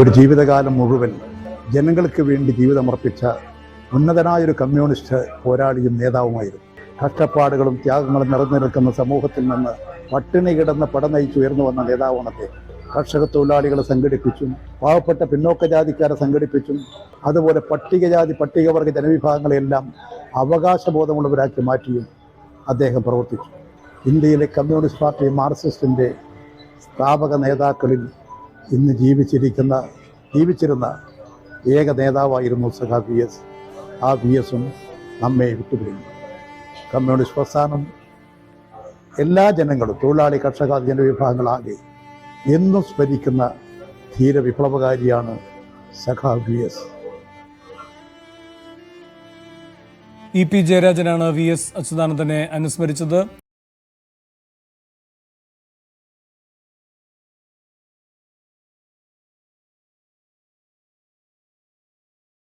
ഒരു ജീവിതകാലം മുഴുവൻ ജനങ്ങൾക്ക് വേണ്ടി ജീവിതമർപ്പിച്ച ഉന്നതനായൊരു കമ്മ്യൂണിസ്റ്റ് പോരാളിയും നേതാവുമായിരുന്നു. കഷ്ടപ്പാടുകളും ത്യാഗങ്ങളും നിറഞ്ഞു നിൽക്കുന്ന സമൂഹത്തിൽ നിന്ന് പട്ടിണി കിടന്ന് പട നയിച്ചു ഉയർന്നു വന്ന നേതാവാണ് അദ്ദേഹം. കർഷക തൊഴിലാളികളെ സംഘടിപ്പിച്ചും പാവപ്പെട്ട പിന്നോക്ക ജാതിക്കാരെ സംഘടിപ്പിച്ചും അതുപോലെ പട്ടികജാതി പട്ടികവർഗ ജനവിഭാഗങ്ങളെല്ലാം അവകാശബോധമുള്ളവരാക്കി മാറ്റിയും അദ്ദേഹം പ്രവർത്തിച്ചു. ഇന്ത്യയിലെ കമ്മ്യൂണിസ്റ്റ് പാർട്ടി മാർക്സിസ്റ്റിന്റെ സ്ഥാപക നേതാക്കളിൽ ഇന്ന് ജീവിച്ചിരിക്കുന്ന ജീവിച്ചിരുന്ന ഏക നേതാവായിരുന്നു സഖാ വി എസ്. ആ വി എസും നമ്മെ വിട്ടുപിരിഞ്ഞു. കമ്മ്യൂണിസ്റ്റ് പ്രസ്ഥാനം എല്ലാ ജനങ്ങളും തൊഴിലാളി കർഷക ജനവിഭാഗങ്ങളാകെ എന്നും സ്മരിക്കുന്ന ധീര വിപ്ലവകാരിയാണ് സഖാ വി എസ്. ഇ പി ജയരാജനാണ് വി എസ് അച്യുതാനന്ദനെ അനുസ്മരിച്ചത്.